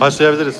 Başlayabiliriz.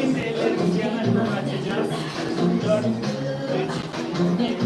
Şimdi ellerimizi yana doğru açacağız. Dört, üç, iki,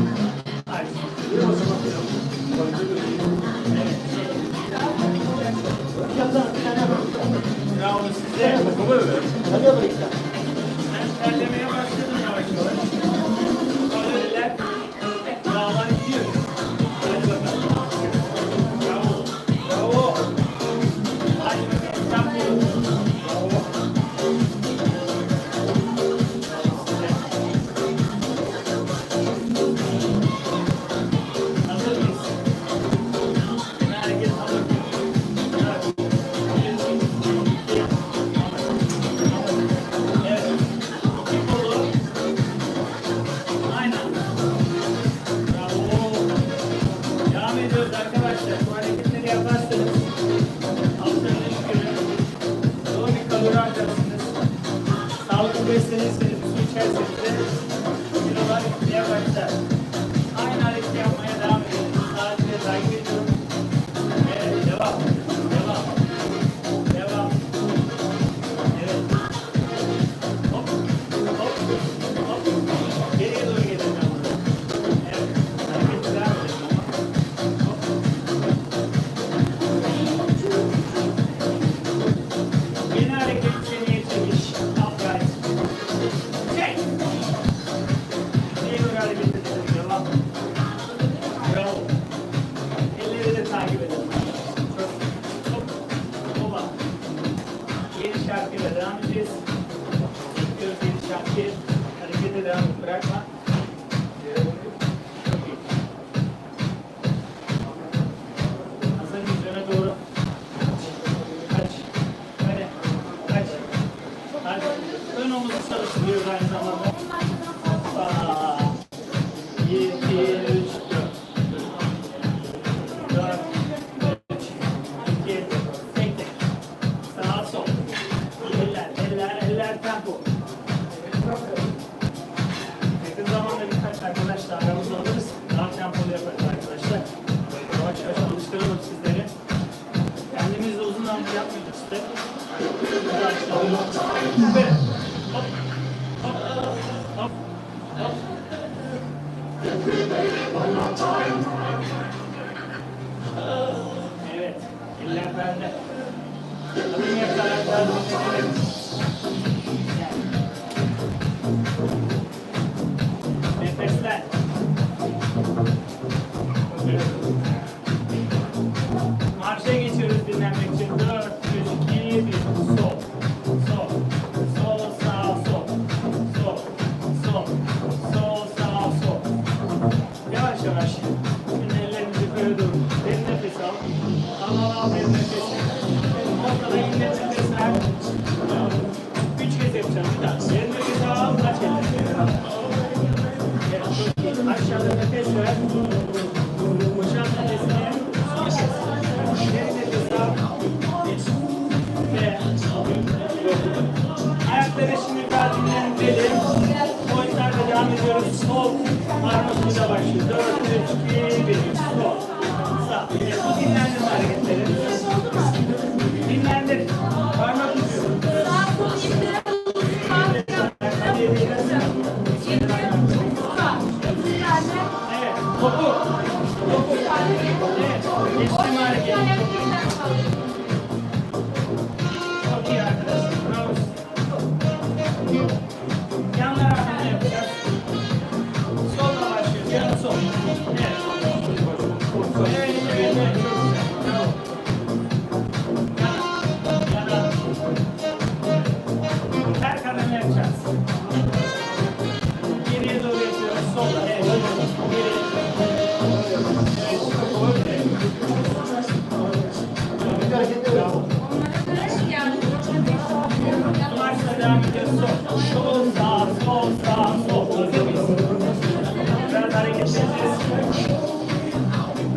tempo. Yakın zamanda birkaç arkadaşla aramızda alırız. Daha tempolu yaparız arkadaşlar. Yavaş yavaş alıştıralım sizleri. Kendimiz de uzun hamle yapmayacağız işte. Süper. Hop. Hop. Hop. Hop. Evet. Eller bende. Alın yakalarak lazım.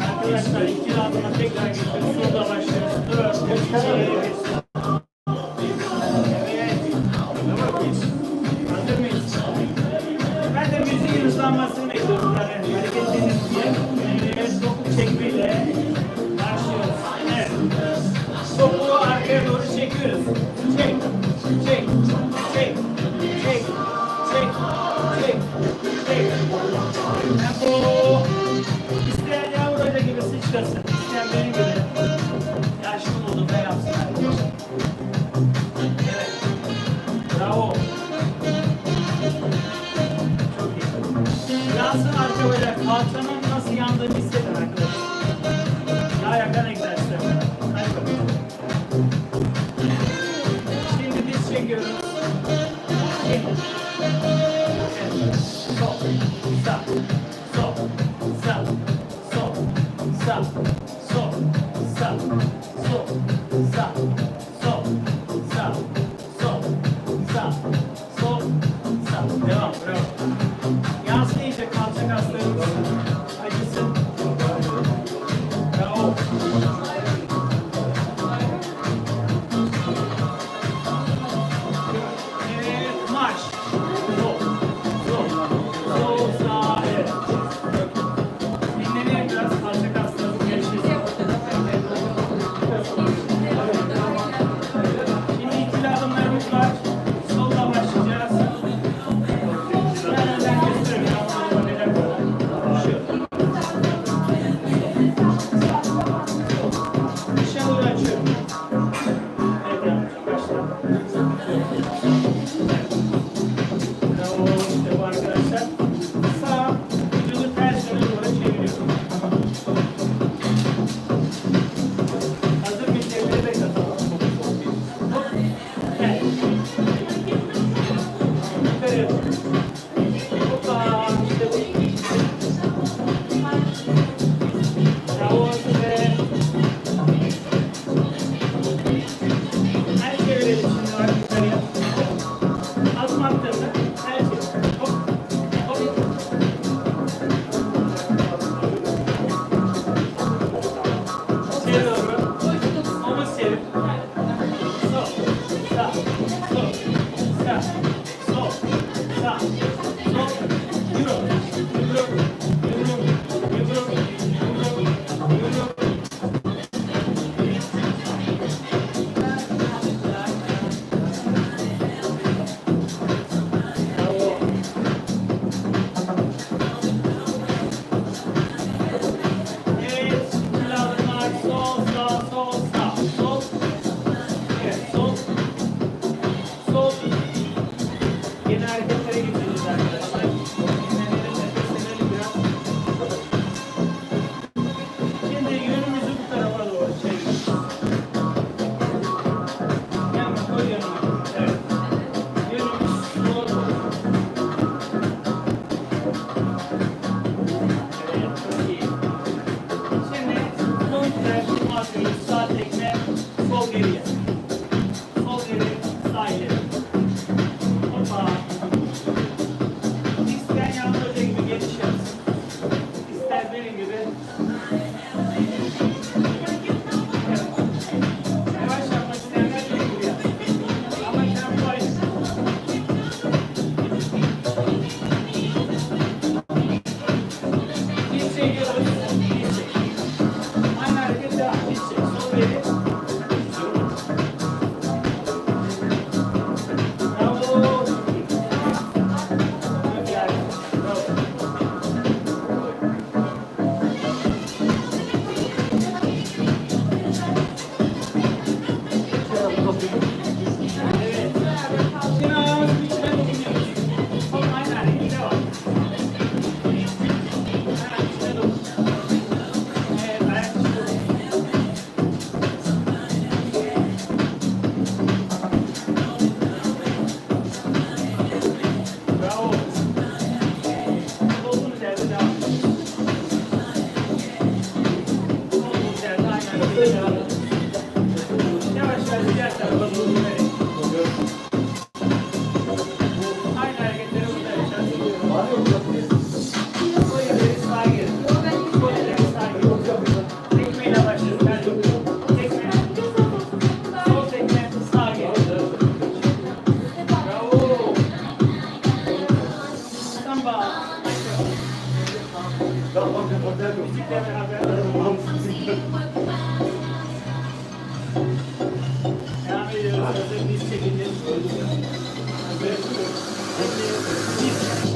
Arkadaşlar iki adına tekrar gittik. Sola başlıyoruz. Dört, iki, Biraz da arka böyle kalçamam nasıl yandığını hisseder arkadaşlar. Devam ediyoruz. Hazır diz çekeceğiz. Hazır.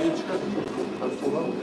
Normal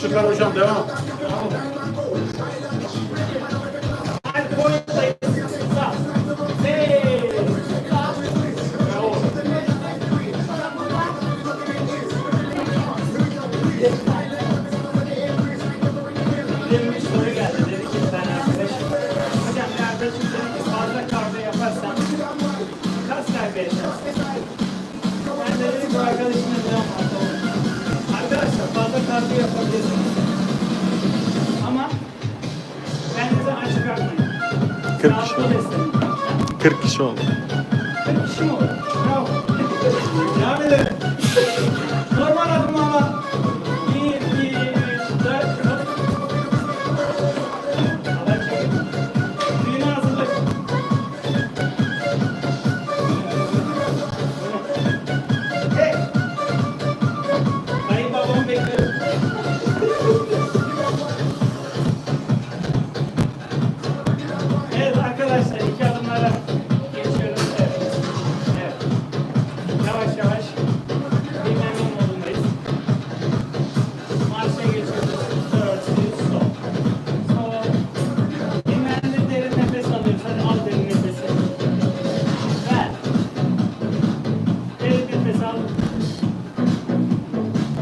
Süper hocam devam. 40 kişi oldu. 40 kişi mi oldu?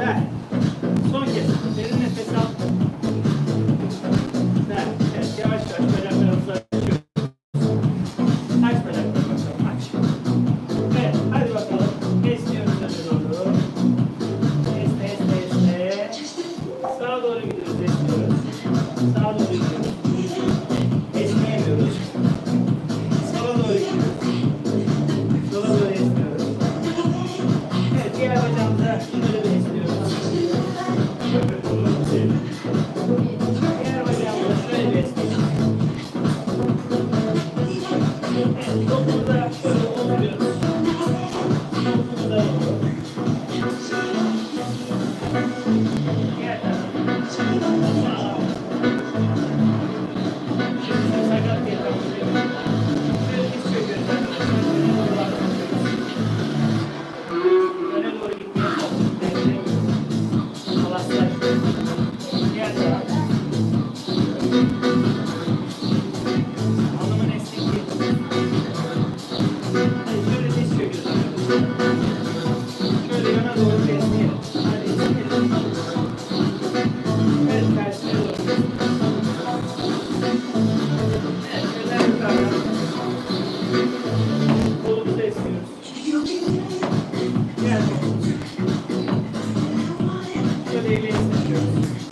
that. değerlerini seçiyoruz.